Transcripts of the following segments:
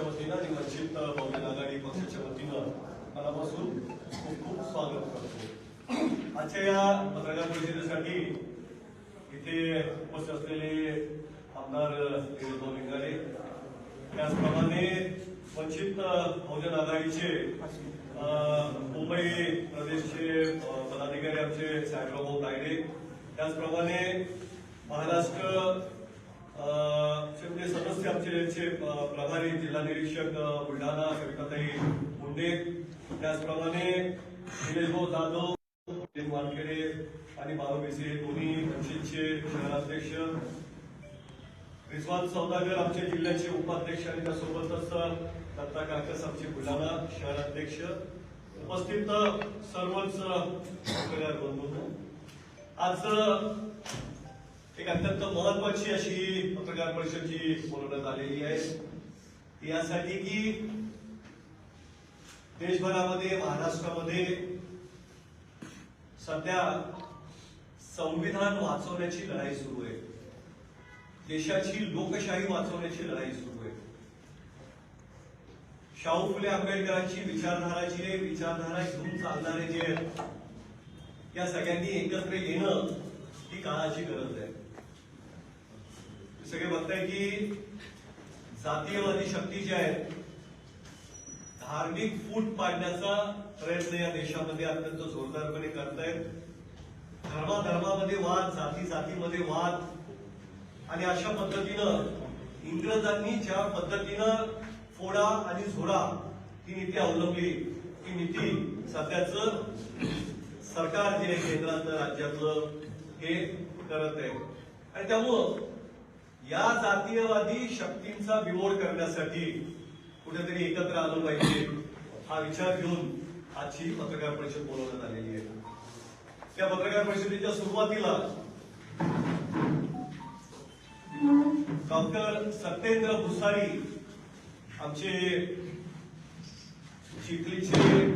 पक्षाच्या वतीनं आणि वंचित बहुजन आघाडी पक्षाच्या वतीनं मनापासून खूप खूप स्वागत करतो. आजच्या या पत्रकार परिषदेसाठी इथे उपस्थित असलेले आमदार देवेंद्र लिंगारे त्याचप्रमाणे वंचित बहुजन आघाडीचे मुंबई प्रदेशचे पदाधिकारी आमचे साहेबराव भाऊ तायडे त्याचप्रमाणे महाराष्ट्र अ, म्हणजे सदस्य आमचे यांचे प्रभारी जिल्हा निरीक्षक बुलढाणा कविताताई मुंडे त्याचप्रमाणे निलेश जाधव वानखेडे आणि बाबू बेसे दोन्ही पंचायतचे शहराध्यक्ष. रिजवान सौदागर आमच्या जिल्ह्याचे उपाध्यक्ष आणि त्यासोबतच दत्ता काकस आमचे बुलढाणा शहराध्यक्ष. उपस्थित सर्वच पत्रकार आज एक अत्यंत महत्वाची अशी पत्रकार परिषदची बोलवण्यात आलेली आहे. यासाठी की देशभरामध्ये महाराष्ट्रामध्ये सध्या संविधान वाचवण्याची लढाई सुरू आहे. देशाची लोकशाही वाचवण्याची लढाई सुरू आहे. शाहू फुले आंबेडकरांची विचारधारा जी आहे विचारधारा घेऊन चालणारे जे आहेत या सगळ्यांनी एकत्र येणं ही काळाची गरज आहे. सगळे बघताय की जातीयवादी शक्ती जी आहे धार्मिक फूट पाडण्याचा प्रयत्न या देशामध्ये अत्यंत जोरदारपणे करतायत. धर्माधर्मामध्ये वाद जाती जातीमध्ये वाद. आणि अशा पद्धतीनं इंग्रजांनी ज्या पद्धतीनं फोडा आणि झोडा ही नीती अवलंबली ही नीती सध्याच सरकार जे केंद्रातलं राज्यातलं हे करत आहे. आणि त्यामुळं या जातीयवादी शक्तींचा बिमोड करण्यासाठी कुठेतरी एकत्र आलं पाहिजे हा विचार घेऊन आजची पत्रकार परिषद बोलवण्यात आलेली आहे. त्या पत्रकार परिषदेच्या सुरुवातीला डॉक्टर सत्येंद्र भुसारी आमचे चिखलीचे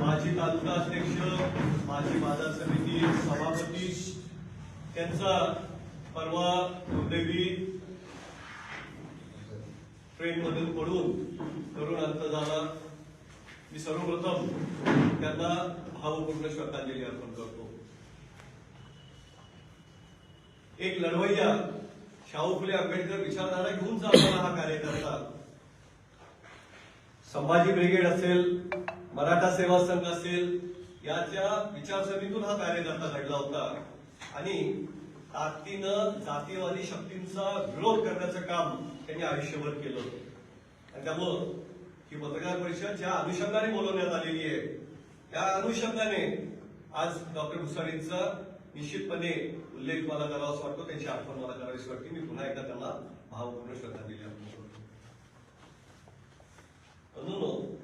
माजी तालुका अध्यक्ष माजी बाजार समिती सभापती त्यांचा परवा दुर्दैवी ट्रेन मधून पडून तरुण अंत झाला मी सर्वप्रथम त्यांना भावपूर्ण श्रद्धांजली अर्पण करतो. एक लढवय्या शाहू फुले आंबेडकर विचारधारा घेऊन चालणारा हा कार्यकर्ता. संभाजी ब्रिगेड असेल मराठा सेवा संघ असेल याच्या विचारसरणीतून हा कार्यकर्ता घडला होता. आणि ताकदीनं जातीवादी शक्तींचा विरोध करण्याचं काम त्यांनी आयुष्यभर केलं आणि त्यामुळं ही पत्रकार परिषद ज्या अनुषंगाने बोलवण्यात आलेली आहे त्या अनुषंगाने आज डॉक्टर भुसारींचा निश्चितपणे उल्लेख मला करावासा वाटतो. त्यांची आठवण मला करावीशी वाटते. मी पुन्हा एकदा त्यांना भावपूर्ण श्रद्धांजली अर्पण करतो. हो.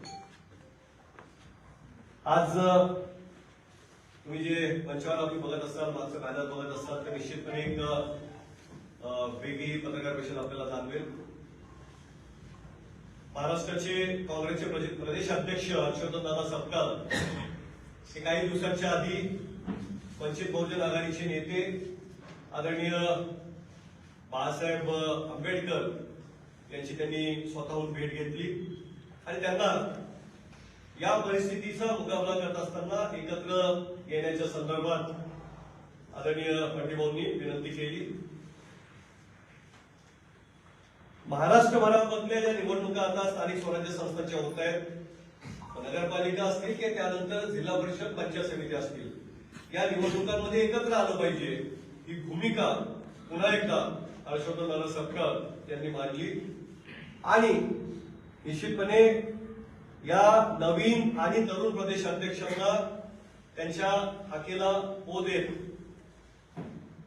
आज तुम्ही जे मंचावर आम्ही बघत असाल मागचं कायदा बघत असाल तर निश्चितपणे एक वेगळी पत्रकार परिषद आपल्याला जाणवेल. महाराष्ट्राचे काँग्रेसचे प्रदेशाध्यक्ष प्रदेश अध्यक्ष हर्षवर्धन दादा सपकाळ हे काही दिवसांच्या आधी वंचित बहुजन आघाडीचे नेते आदरणीय बाळासाहेब आंबेडकर यांची त्यांनी स्वतःहून भेट घेतली. आणि त्यांना या परिस्थितीचा मुकाबला करत असताना एकत्र येण्याच्या संदर्भात आदरणीय पंडितभाऊंनी विनंती केली. महाराष्ट्रभरामधल्या ज्या निवडणुका आता स्थानिक स्वराज्य संस्थांच्या होत आहेत नगरपालिका असतील की त्यानंतर जिल्हा परिषद पंचायत समिती असतील या निवडणुकांमध्ये एकत्र आलं पाहिजे ही भूमिका पुन्हा एकदा हर्षवर्धन सपकाळ यांनी मांडली. आणि निश्चितपणे या नवीन आणि तरुण प्रदेश अध्यक्षांना त्यांच्या हाकेला पो देत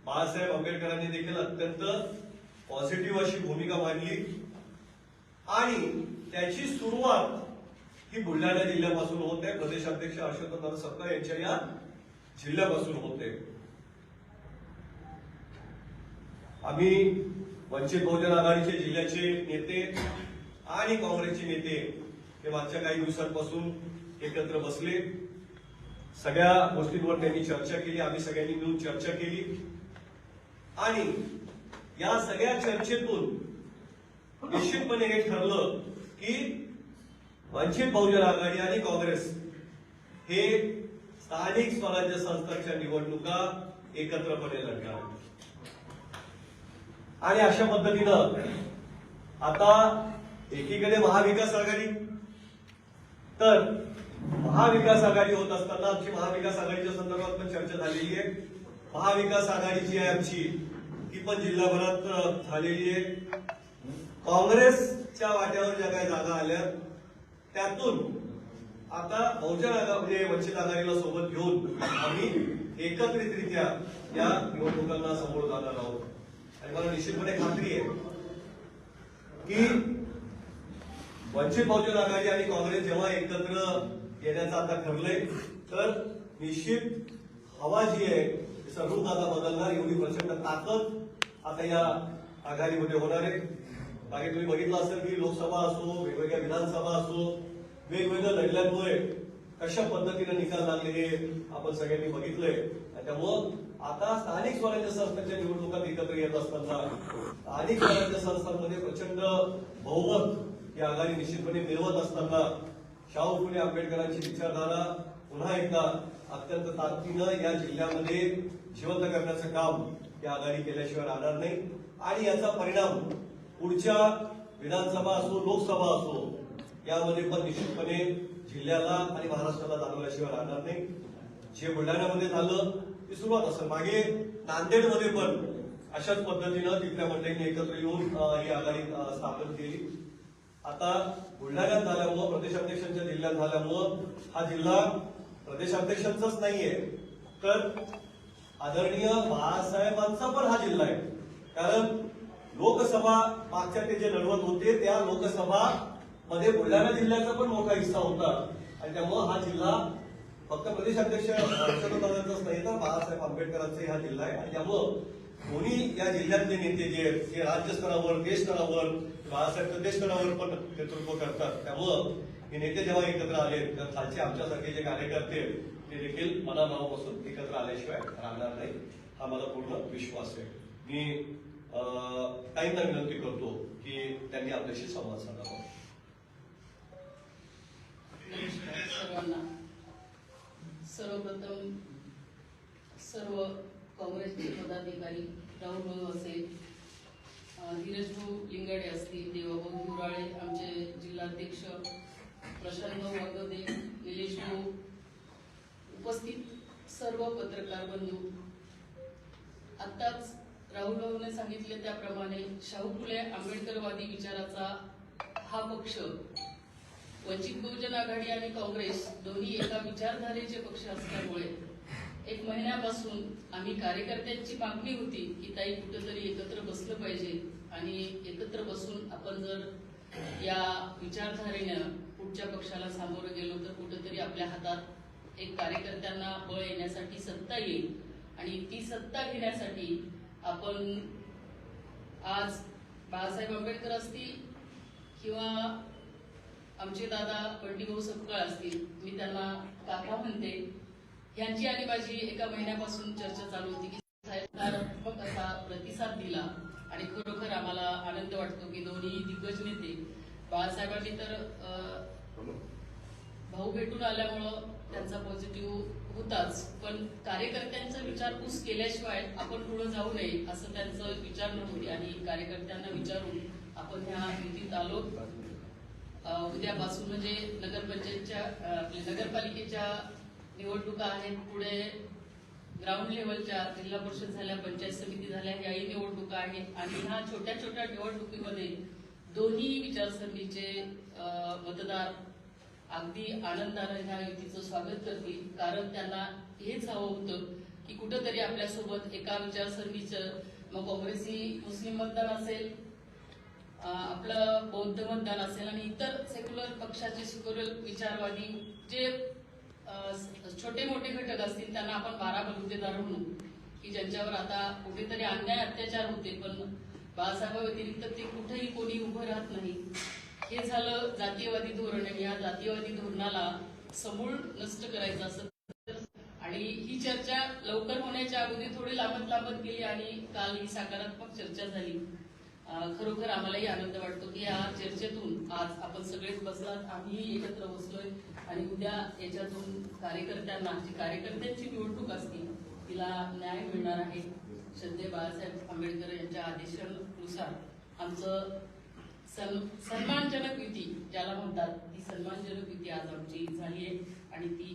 बाळासाहेब आंबेडकरांनी देखील अत्यंत पॉझिटिव्ह अशी भूमिका मांडली. आणि त्याची सुरुवात ही बुलढाणा जिल्ह्यापासून होते. प्रदेशाध्यक्ष हर्षवर्धन सत्ता यांच्या या जिल्ह्यापासून होते. आम्ही वंचित बहुजन आघाडीचे जिल्ह्याचे नेते आणि काँग्रेसचे नेते हे मागच्या काही दिवसांपासून एकत्र बसले. सगळ्या गोष्टींवर त्यांनी चर्चा केली. आम्ही सगळ्यांनी मिळून चर्चा केली. आणि या सगळ्या चर्चेतून निश्चितपणे हे ठरलं की वंचित बहुजन आघाडी आणि काँग्रेस हे स्थानिक स्वराज्य संस्थांच्या निवडणुका एकत्रपणे लढणार आणि अशा पद्धतीनं आता एकीकडे महाविकास आघाडी तर महाविकास आघाडी होत असताना आमची महाविकास आघाडीच्या संदर्भात पण चर्चा झालेली आहे. महाविकास आघाडी जी आहे आमची ती पण जिल्हाभरात झालेली आहे. काँग्रेसच्या वाट्यावर ज्या काही जागा आल्या त्यातून आता बहुजन आघाडी म्हणजे वंचित आघाडीला सोबत घेऊन आम्ही एकत्रितरित्या या निवडणुकांना समोर जाणार आहोत. आणि मला निश्चितपणे खात्री आहे की वंचित बहुजन आघाडी आणि काँग्रेस जेव्हा एकत्र येण्याचं आता ठरलंय तर निश्चित हवा जी आहे तिचा आता बदलणार एवढी प्रचंड ताकद आता या आघाडीमध्ये होणार आहे. मागे तुम्ही बघितलं असेल की लोकसभा असो वेगवेगळ्या विधानसभा असो वेगवेगळ्या लढल्यामुळे कशा पद्धतीने निकाल लागले हे आपण सगळ्यांनी बघितलंय. त्यामुळं आता स्थानिक स्वराज्य संस्थांच्या निवडणुकात एकत्र येत असताना स्थानिक स्वराज्य संस्थांमध्ये प्रचंड बहुमत ही आघाडी निश्चितपणे मिळवत असताना शाहू फुले आंबेडकरांची विचारधारा पुन्हा एकदा अत्यंत ताकदीनं या जिल्ह्यामध्ये जिवंत करण्याचं काम या आघाडी केल्याशिवाय राहणार नाही. आणि याचा परिणाम पुढच्या विधानसभा असो लोकसभा असो यामध्ये पण निश्चितपणे जिल्ह्याला आणि महाराष्ट्राला जाणवल्याशिवाय राहणार नाही. जे बुलढाण्यामध्ये झालं ती सुरुवात असेल मागे नांदेडमध्ये पण अशाच पद्धतीनं तिथल्या मंडळींनी एकत्र येऊन ही आघाडी स्थापन केली. आता बुलढाण्यात झाल्यामुळं प्रदेशाध्यक्षांच्या जिल्ह्यात झाल्यामुळं हा जिल्हा प्रदेशाध्यक्षांचाच नाहीये तर आदरणीय बाळासाहेबांचा पण हा जिल्हा आहे. कारण लोकसभा मागच्या ते जे लढवत होते त्या लोकसभा मध्ये बुलढाणा जिल्ह्याचा पण मोठा हिस्सा होता. आणि त्यामुळं हा जिल्हा फक्त प्रदेशाध्यक्ष हर्षवर्धनांचाच नाही तर बाळासाहेब आंबेडकरांचा हा जिल्हा आहे. आणि त्यामुळं कोणी या जिल्ह्यातले नेते जे आहेत ते राज्य स्तरावर देश बाळासाहेब तर देश पण नेतृत्व करतात त्यामुळं हे नेते जेव्हा एकत्र आले तर खालचे आमच्यासारखे जे कार्यकर्ते आहेत, ते देखील मनाभावापासून एकत्र आल्याशिवाय राहणार नाही हा मला पूर्ण विश्वास आहे. मी अं, काहींना विनंती करतो की त्यांनी आपल्याशी संवाद साधावा. सर्वांना. सर्वप्रथम सर्व काँग्रेसचे पदाधिकारी राहुल असेल धीरजभाऊ लिंगाडे असतील देवाभाऊ धुराळे आमचे जिल्हाध्यक्ष प्रशांत भाऊ वागदे निलेश भाऊ उपस्थित सर्व पत्रकार बंधू. आत्ताच राहुल भाऊने सांगितले त्याप्रमाणे शाहू फुले आंबेडकरवादी विचाराचा हा पक्ष वंचित बहुजन आघाडी आणि काँग्रेस दोन्ही एका विचारधारेचे पक्ष असल्यामुळे एक महिन्यापासून आम्ही कार्यकर्त्यांची मागणी होती की ताई कुठेतरी एकत्र बसलं पाहिजे आणि एकत्र बसून आपण जर या विचारधारेनं पुढच्या पक्षाला सामोरं गेलो तर कुठेतरी आपल्या हातात एक कार्यकर्त्यांना बळ येण्यासाठी सत्ता येईल. आणि ती सत्ता घेण्यासाठी आपण आज बाळासाहेब आंबेडकर असतील किंवा आमचे दादा बंटीभाऊ सपकाळ असतील मी त्यांना काका म्हणते यांची आणि माझी एका महिन्यापासून चर्चा चालू होती की सकारात्मक असा प्रतिसाद दिला आणि खरोखर आम्हाला आनंद वाटतो की दोन्ही दिग्गज नेते बाळासाहेबांनी तर भाऊ भेटून आल्यामुळं त्यांचा पॉझिटिव्ह होताच. पण कार्यकर्त्यांचा विचारपूस केल्याशिवाय आपण पुढे जाऊ नये असं त्यांचं विचारणं होती आणि कार्यकर्त्यांना विचारून आपण ह्या युतीत आलो. उद्यापासून म्हणजे नगरपंचायतच्या नगरपालिकेच्या निवडणुका आहेत पुढे ग्राउंड लेवलच्या जिल्हा परिषद झाल्या पंचायत समिती झाल्या याही निवडणुका आहेत आणि ह्या छोट्या छोट्या निवडणुकीमध्ये दोन्ही विचारसरणीचे मतदार अगदी आनंदानं ह्या युतीचं स्वागत करतील. कारण त्यांना हेच हवं होतं की कुठंतरी आपल्यासोबत एका विचारसरणीचं मग काँग्रेसी मुस्लिम मतदान असेल आपलं बौद्ध मतदान असेल आणि इतर सेक्युलर पक्षाचे सेक्युलर विचारवादी जे छोटे मोठे घटक असतील त्यांना आपण बारा बलुतेदार म्हणू की ज्यांच्यावर आता कुठेतरी अन्याय अत्याचार होते पण बाळासाहेब व्यतिरिक्त ते कुठेही कोणी उभं राहत नाही. हे झालं जातीयवादी धोरण आणि या जातीयवादी धोरणाला समूळ नष्ट करायचं असं. आणि ही चर्चा लवकर होण्याच्या अगोदर थोडी लांबत लांबत गेली आणि काल ही सकारात्मक चर्चा झाली. खरोखर आम्हालाही आनंद वाटतो की या चर्चेतून आज आपण सगळेच बसलात. आम्ही एकत्र बसलोय आणि उद्या याच्यातून कार्यकर्त्यांना जी कार्यकर्त्यांची निवडणूक असते तिला न्याय मिळणार आहे. श्रद्धे बाळासाहेब आंबेडकर यांच्या आदेशानुसार आमचं सन- सन्मानजनक युती ज्याला म्हणतात ती सन्मानजनक युती आज आमची झाली आहे आणि ती